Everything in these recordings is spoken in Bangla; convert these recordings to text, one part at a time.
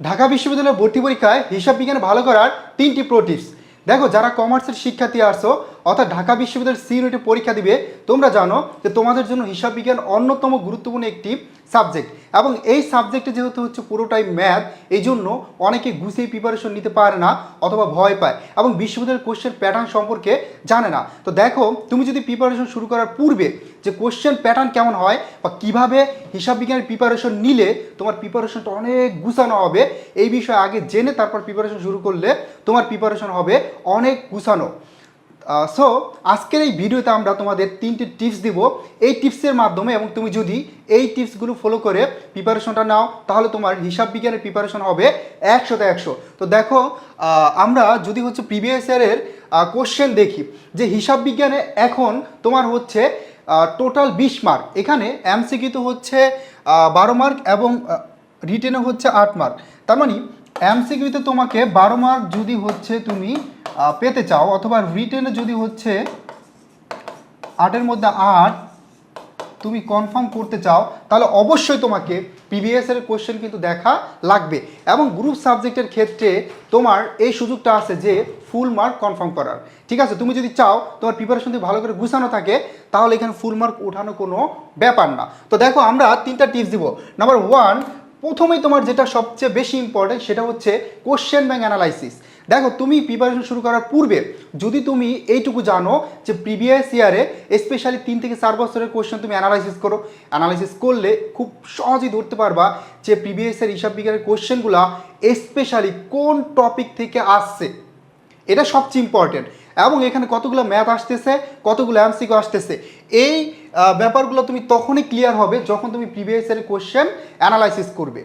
ঢাকা বিশ্ববিদ্যালয়ের ভর্তি পরীক্ষায় হিসাব বিজ্ঞান ভালো করার তিনটি প্রো টিপস দেখো, যারা কমার্সের শিক্ষার্থী আসছো, অর্থাৎ ঢাকা বিশ্ববিদ্যালয়ের সি পরীক্ষা দিবে, তোমরা জানো যে তোমাদের জন্য হিসাব বিজ্ঞান অন্যতম গুরুত্বপূর্ণ একটি সাবজেক্ট এবং এই সাবজেক্টে যেহেতু হচ্ছে পুরোটাই ম্যাথ এই জন্য অনেকে গুছিয়ে প্রিপারেশন নিতে পারে না অথবা ভয় পায় এবং বিশ্ববিদ্যালয়ের কোশ্চেন প্যাটার্ন সম্পর্কে জানে না। তো দেখো, তুমি যদি প্রিপারেশন শুরু করার পূর্বে যে কোশ্চেন প্যাটার্ন কেমন হয় বা কীভাবে হিসাব বিজ্ঞানের প্রিপারেশন নিলে তোমার প্রিপারেশনটা অনেক গুছানো হবে, এই বিষয়ে আগে জেনে তারপর প্রিপারেশন শুরু করলে তোমার প্রিপারেশন হবে অনেক গুছানো। সো আজকের এই ভিডিওতে আমরা তোমাদের তিনটি টিপস দিব। এই টিপসের মাধ্যমে এবং তুমি যদি এই টিপসগুলো ফলো করে প্রিপারেশনটা নাও, তাহলে তোমার হিসাব বিজ্ঞানের প্রিপারেশন হবে একশোতে একশো। তো দেখো আমরা যদি হচ্ছে প্রিভিয়াস ইয়ারের কোশ্চেন দেখি, যে হিসাব বিজ্ঞানে এখন তোমার হচ্ছে টোটাল বিশ মার্ক এখানে এমসিকিউ তো হচ্ছে বারো মার্ক এবং রিটেনে হচ্ছে আট মার্ক তার মানে এমসিকিউতে তোমাকে বারো মার্ক যদি হচ্ছে তুমি পেতে চাও, অথবা রিটেনে যদি হচ্ছে আটের মধ্যে আট তুমি কনফার্ম করতে চাও, তাহলে অবশ্যই তোমাকে এর কোশ্চেন কিন্তু দেখা লাগবে। এবং গ্রুপ সাবজেক্টের ক্ষেত্রে তোমার এই সুযোগটা আছে যে ফুল মার্ক কনফার্ম করার। ঠিক আছে? তুমি যদি চাও, তোমার প্রিপারেশন যদি ভালো করে গুছানো থাকে, তাহলে এখানে ফুল মার্ক ওঠানো কোনো ব্যাপার না। তো দেখো, আমরা তিনটা টিপস দিব। নাম্বার ওয়ান প্রথমেই তোমার যেটা সবচেয়ে বেশি ইম্পর্টেন্ট সেটা হচ্ছে কোশ্চেন ব্যাংক অ্যানালাইসিস দেখো, তুমি প্রিপারেশন শুরু করার পূর্বে যদি তুমি এইটুকু জানো যে প্রিভিয়াস ইয়ারে স্পেশালি তিন থেকে চার বছরের কোশ্চেন তুমি অ্যানালাইসিস করো। অ্যানালাইসিস করলে খুব সহজেই ধরতে পারবা যে প্রিভিয়াস ইয়ার হিসাব বিজ্ঞানের কোশ্চেনগুলো স্পেশালি কোন টপিক থেকে আসছে। এটা সবচেয়ে ইম্পর্টেন্ট এবং এখানে কতগুলো ম্যাথ আসতেছে, কতগুলো এমসিকিউ আসতেছে। এই ব্যাপারগুলো তুমি তখনই ক্লিয়ার হবে যখন তুমি প্রিভিয়াস ইয়ারের কোশ্চেন অ্যানালাইসিস করবে।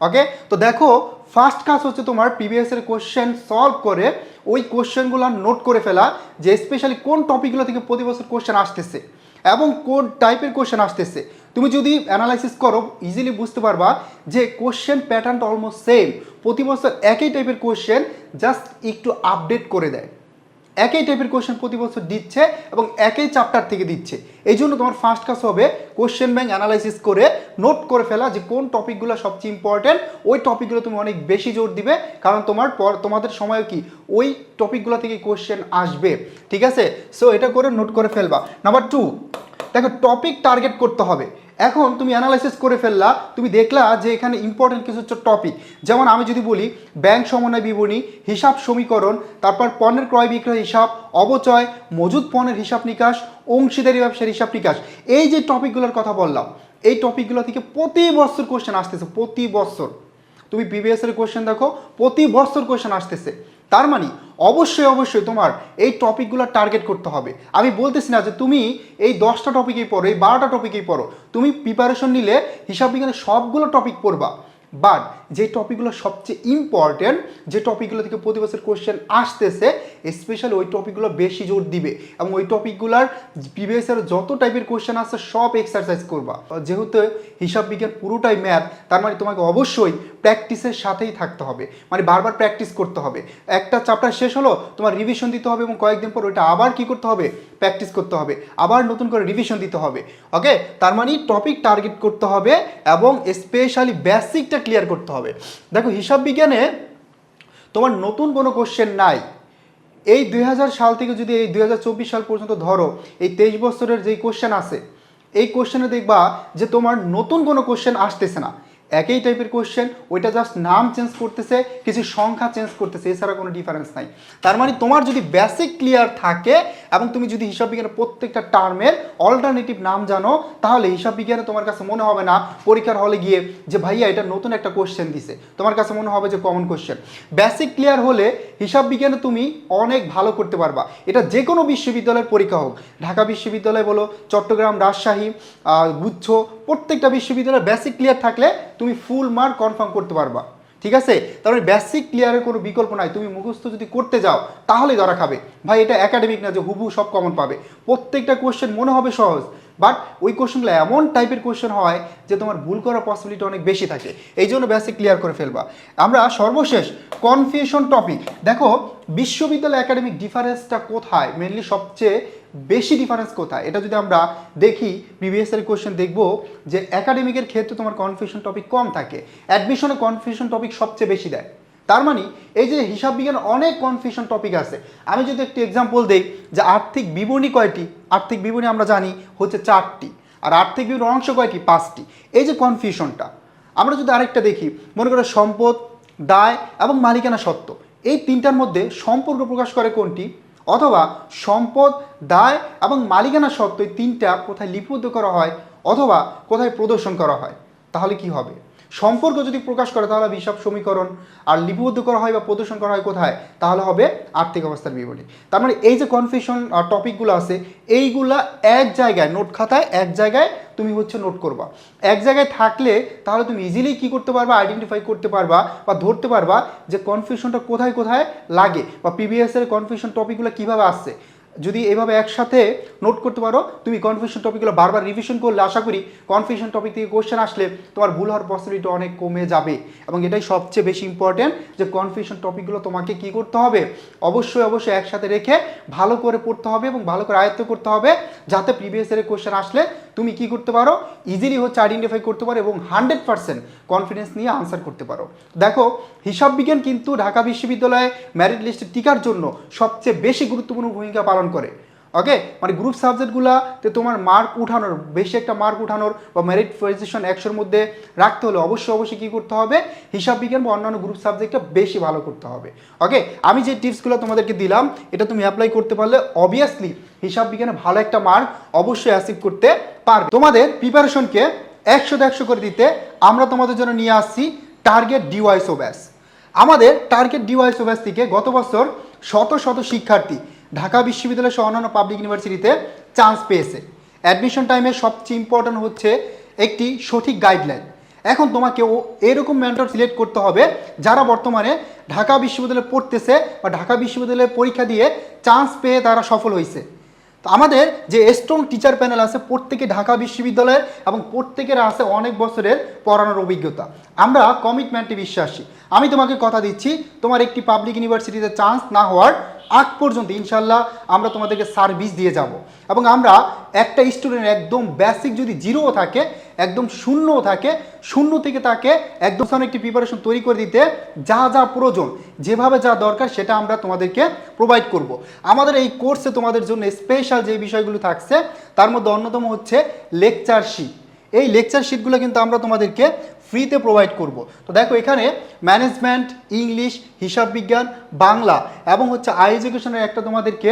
ওকে তো দেখো ফার্স্ট কাজ হচ্ছে তোমার প্রিভিয়াস এর কোশ্চেন সলভ করে ওই কোশ্চেনগুলো নোট করে ফেলা যে স্পেশালি কোন টপিকগুলো থেকে প্রতি বছর কোশ্চেন আসতেছে এবং কোন টাইপের কোশ্চেন আসতেছে। তুমি যদি অ্যানালাইসিস করো ইজিলি বুঝতে পারবা যে কোশ্চেন প্যাটার্নটা অলমোস্ট সেম প্রতি বছর একই টাইপের কোশ্চেন জাস্ট একটু আপডেট করে দেয়। একই টাইপের কোশ্চেন প্রতি বছর দিচ্ছে এবং একই চ্যাপ্টার থেকে দিচ্ছে। এই জন্য তোমার ফার্স্ট কাজ হবে কোশ্চেন ব্যাংক অ্যানালাইসিস করে নোট করে ফেলা যে কোন টপিকগুলো সবচেয়ে ইম্পর্টেন্ট ওই টপিকগুলো তুমি অনেক বেশি জোর দিবে, কারণ তোমার পর, তোমাদের সময় কি? ওই টপিকগুলো থেকে কোশ্চেন আসবে। ঠিক আছে? সো এটা করে নোট করে ফেলবা। নাম্বার টু দেখো টপিক টার্গেট করতে হবে। এখন তুমি অ্যানালাইসিস করে ফেললা, তুমি দেখলা যে এখানে ইম্পর্টেন্ট কিছু হচ্ছে টপিক যেমন আমি যদি বলি ব্যাংক সমন্বয় বিবরণী, হিসাব সমীকরণ, তারপর পণ্যের ক্রয় বিক্রয় হিসাব, অবচয় মজুদ পণ্যের হিসাব নিকাশ, অংশীদারি ব্যবসার হিসাব নিকাশ। এই যে টপিকগুলোর কথা বললাম, এই টপিকগুলো থেকে প্রতি বছর কোশ্চেন আসতেছে, প্রতি বছর। তুমি এর কোশ্চেন দেখো, প্রতি বছর কোশ্চেন আসতেছে। তার মানে অবশ্যই অবশ্যই তোমার এই টপিকগুলো টার্গেট করতে হবে। আমি বলতেছি না যে তুমি এই দশটা টপিকেই পড়ো, এই বারোটা টপিকেই পড়ো। তুমি প্রিপারেশন নিলে হিসাব বিজ্ঞানের সবগুলো টপিক পড়বা। বাট যে টপিকগুলো সবচেয়ে ইম্পর্টেন্ট যে টপিকগুলো থেকে প্রতি বছর কোশ্চেন আসতেছে স্পেশালি ওই টপিকগুলো বেশি জোর দিবে। এবং ওই টপিকগুলোর প্রিভিয়াস ইয়ার যত টাইপের কোশ্চেন আসছে সব এক্সারসাইজ করবা। যেহেতু হিসাব বিজ্ঞান পুরোটাই ম্যাথ তার মানে তোমাকে অবশ্যই প্র্যাকটিসের সাথেই থাকতে হবে। মানে বারবার প্র্যাকটিস করতে হবে। একটা চ্যাপ্টার শেষ হলো, তোমার রিভিশন দিতে হবে এবং কয়েকদিন পর ওইটা আবার কি করতে হবে? প্র্যাকটিস করতে হবে। আবার নতুন করে রিভিশন দিতে হবে। ওকে তার মানে টপিক টার্গেট করতে হবে এবং স্পেশালি বেসিকটা ক্লিয়ার করতে হবে। দেখো, হিসাব বিজ্ঞানে তোমার নতুন কোনো কোশ্চেন নাই। এই দুই হাজার সাল থেকে যদি এই দুই হাজার চব্বিশ সাল পর্যন্ত ধরো, এই তেইশ বছরের যেই কোশ্চেন আছে, এই কোশ্চেনে দেখবা যে তোমার নতুন কোনো কোশ্চেন আসতেছে না। একই টাইপের কোয়েশ্চেন ওইটা জাস্ট নাম চেঞ্জ করতেছে, কিছু সংখ্যা চেঞ্জ করতেছে, এছাড়া কোনো ডিফারেন্স নাই। তার মানে তোমার যদি বেসিক ক্লিয়ার থাকে এবং তুমি যদি হিসাব বিজ্ঞানের প্রত্যেকটা টার্মের অল্টারনেটিভ নাম জানো, তাহলে হিসাব বিজ্ঞানে তোমার কাছে মনে হবে না, পরীক্ষার হলে গিয়ে যে ভাইয়া এটা নতুন একটা কোয়েশ্চেন দিছে। তোমার কাছে মনে হবে যে কমন কোয়েশ্চেন বেসিক ক্লিয়ার হলে হিসাব বিজ্ঞানে তুমি অনেক ভালো করতে পারবা। এটা যে কোনো বিশ্ববিদ্যালয়ের পরীক্ষা হোক। ঢাকা বিশ্ববিদ্যালয় বলো, চট্টগ্রাম, রাজশাহী গুচ্ছ, প্রত্যেকটা বিশ্ববিদ্যালয়ে বেসিক ক্লিয়ার থাকলে তুমি ফুল মার্ক কনফার্ম করতে পারবা। ঠিক আছে? তারপরে বেসিক ক্লিয়ারের কোনো বিকল্প নাই। তুমি মুখস্থ যদি করতে যাও তাহলেই ধরা খাবে। ভাই, এটা একাডেমিক না যে হুবু সব কমন পাবে। প্রত্যেকটা কোশ্চেন মনে হবে সহজ। বাট ওই কোশ্চেনগুলো এমন টাইপের কোশ্চেন হয় যে তোমার ভুল করার পসিবিলিটি অনেক বেশি থাকে। এই জন্য বেসিক ক্লিয়ার করে ফেলবা। আমরা সর্বশেষ কনফিউশন টপিক দেখো, বিশ্ববিদ্যালয় একাডেমিক ডিফারেন্সটা কোথায়? মেনলি সবচেয়ে বেশি ডিফারেন্স কোথায়? এটা যদি আমরা দেখি প্রিভিয়াস এর কোশ্চেন দেখব যে একাডেমিকের ক্ষেত্রে তোমার কনফিউশন টপিক কম থাকে। অ্যাডমিশনে কনফিউশন টপিক সবচেয়ে বেশি দেয়। তার মানে এই যে হিসাব বিজ্ঞান অনেক কনফিউশন টপিক আছে। আমি যদি একটি এক্সাম্পল দেই যে আর্থিক বিবরণী কয়টি? আর্থিক বিবরণী আমরা জানি হচ্ছে চারটি। আর আর্থিক বিবরণ অংশ কয়টি? পাঁচটি। এই যে কনফিউশনটা আমরা যদি আরেকটা দেখি, মনে করো সম্পদ, দায় এবং মালিকানা সত্ত্ব এই তিনটার মধ্যে সম্পর্ক প্রকাশ করে কোনটি? অথবা সম্পদ, দায় এবং মালিকানা সত্ত্ব এই তিনটা কোথায় লিপিবদ্ধ করা হয়? অথবা কোথায় প্রদর্শন করা হয়? তাহলে কি হবে? সম্পর্ক যদি প্রকাশ করে, তাহলে হিসাব সমীকরণ আর লিপিবদ্ধ করা হয় বা প্রদর্শন করা হয় কোথায়? তাহলে হবে আর্থিক অবস্থার বিবরণী। তার মানে এই যে কনফিউশন টপিকগুলো আছে, এইগুলা এক জায়গায়, নোট খাতায় এক জায়গায় তুমি হচ্ছে নোট করবা। এক জায়গায় থাকলে তাহলে তুমি ইজিলি কি করতে পারবা? আইডেন্টিফাই করতে পারবা বা ধরতে পারবা যে কনফিউশনটা কোথায় কোথায় লাগে বা পিবিএস এর কনফিউশন টপিকগুলো কীভাবে আসছে। যদি এভাবে একসাথে নোট করতে পারো, তুমি কনফিউশন টপিকগুলো বারবার রিভিশন করলে আশা করি কনফিউশন টপিক থেকে কোশ্চেন আসলে তোমার ভুল হওয়ার পসিবিলিটি অনেক কমে যাবে। এবং এটাই সবচেয়ে বেশি ইম্পর্টেন্ট যে কনফিউশন টপিকগুলো তোমাকে কি করতে হবে? অবশ্যই অবশ্যই একসাথে রেখে ভালো করে পড়তে হবে এবং ভালো করে আয়ত্ত করতে হবে, যাতে প্রিভিয়াস ইয়ারের কোশ্চেন আসলে তুমি কি করতে পারো? ইজিলি হচ্ছে আইডেন্টিফাই করতে পারো এবং হান্ড্রেড পার্সেন্ট কনফিডেন্স নিয়ে আনসার করতে পারো। দেখো, হিসাব বিজ্ঞান কিন্তু ঢাকা বিশ্ববিদ্যালয়ে ম্যারিট লিস্টে টিকার জন্য সবচেয়ে বেশি গুরুত্বপূর্ণ ভূমিকা পালন করে। ওকে মানে গ্রুপ সাবজেক্টগুলোতে তোমার মার্ক উঠানোর, বেশি একটা মার্ক উঠানোর বা মেরিট পজিশন একশোর মধ্যে রাখতে হলে অবশ্যই অবশ্যই কী করতে হবে? হিসাব বিজ্ঞান বা অন্যান্য গ্রুপ সাবজেক্টটা বেশি ভালো করতে হবে। ওকে আমি যে টিপসগুলো তোমাদেরকে দিলাম, এটা তুমি অ্যাপ্লাই করতে পারলে অবভিয়াসলি হিসাব বিজ্ঞানে ভালো একটা মার্ক অবশ্যই অ্যাচিভ করতে পারবে। তোমাদের প্রিপারেশনকে একশো একশো করে দিতে আমরা তোমাদের জন্য নিয়ে আসছি টার্গেট ডিওয়াইসো ব্যাস আমাদের টার্গেট ডিওয়াইসো ব্যাস থেকে গত বছর শত শত শিক্ষার্থী ঢাকা বিশ্ববিদ্যালয় সহ অন্যান্য পাবলিক ইউনিভার্সিটিতে চান্স পেয়েছে। অ্যাডমিশন টাইমে সবচেয়ে ইম্পর্ট্যান্ট হচ্ছে একটি সঠিক গাইডলাইন এখন তোমাকে ও এরকম মেন্টর সিলেক্ট করতে হবে যারা বর্তমানে ঢাকা বিশ্ববিদ্যালয়ে পড়তেছে বা ঢাকা বিশ্ববিদ্যালয়ে পরীক্ষা দিয়ে চান্স পেয়ে তারা সফল হয়েছে। তো আমাদের যে স্ট্রং টিচার প্যানেল আছে, প্রত্যেকে ঢাকা বিশ্ববিদ্যালয়ের এবং প্রত্যেকের আছে অনেক বছরের পড়ানোর অভিজ্ঞতা। আমরা কমিটমেন্টে বিশ্বাসী। আমি তোমাকে কথা দিচ্ছি, তোমার একটি পাবলিক ইউনিভার্সিটিতে চান্স না হওয়ার আগ পর্যন্ত ইনশাল্লাহ আমরা তোমাদেরকে সার্ভিস দিয়ে যাব। এবং আমরা একটা স্টুডেন্ট একদম বেসিক যদি জিরোও থাকে, একদম শূন্যও থাকে, শূন্য থেকে তাকে একদম একটি প্রিপারেশন তৈরি করে দিতে যা যা প্রয়োজন, যেভাবে যা দরকার সেটা আমরা তোমাদেরকে প্রোভাইড করব। আমাদের এই কোর্সে তোমাদের জন্য স্পেশাল যে বিষয়গুলো থাকছে, তার মধ্যে অন্যতম হচ্ছে লেকচার শিট এই লেকচার শিটগুলো কিন্তু আমরা তোমাদেরকে ফ্রিতে প্রোভাইড করব। তো দেখো এখানে ম্যানেজমেন্ট ইংলিশ হিসাব বিজ্ঞান, বাংলা এবং হচ্ছে আই এডুকেশনের একটা তোমাদেরকে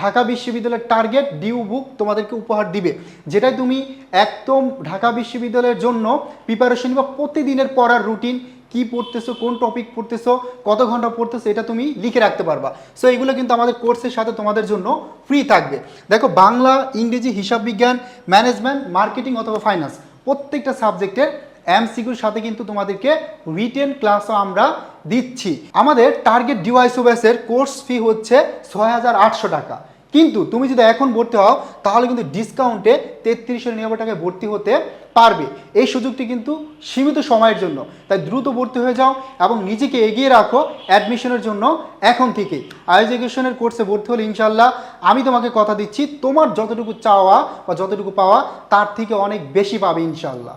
ঢাকা বিশ্ববিদ্যালয়ের টার্গেট ডিউ বুক তোমাদেরকে উপহার দিবে। যেটাই তুমি একদম ঢাকা বিশ্ববিদ্যালয়ের জন্য প্রিপারেশন বা প্রতিদিনের পড়ার রুটিন কি পড়তেছো, কোন টপিক পড়তেছো, কত ঘণ্টা পড়তেছো, এটা তুমি লিখে রাখতে পারবা। সো এগুলো কিন্তু আমাদের কোর্সের সাথে তোমাদের জন্য ফ্রি থাকবে। দেখো, বাংলা, ইংরেজি, হিসাব বিজ্ঞান ম্যানেজমেন্ট মার্কেটিং অথবা ফাইন্যান্স প্রত্যেকটা সাবজেক্টের এমসিকিউর সাথে কিন্তু তোমাদেরকে রিটেন ক্লাসও আমরা দিচ্ছি। আমাদের টার্গেট ডিওয়াইস ওবেসের কোর্স ফি হচ্ছে ছয় হাজার আটশো টাকা। কিন্তু তুমি যদি এখন ভর্তি হও, তাহলে কিন্তু ডিসকাউন্টে তেত্রিশশো নিরানব্বই টাকায় ভর্তি হতে পারবে। এই সুযোগটি কিন্তু সীমিত সময়ের জন্য। তাই দ্রুত ভর্তি হয়ে যাও এবং নিজেকে এগিয়ে রাখো অ্যাডমিশনের জন্য এখন থেকে। আইজেকেশনের কোর্সে ভর্তি হলে ইনশাল্লাহ আমি তোমাকে কথা দিচ্ছি, তোমার যতটুকু চাওয়া বা যতটুকু পাওয়া, তার থেকে অনেক বেশি পাবে ইনশাল্লাহ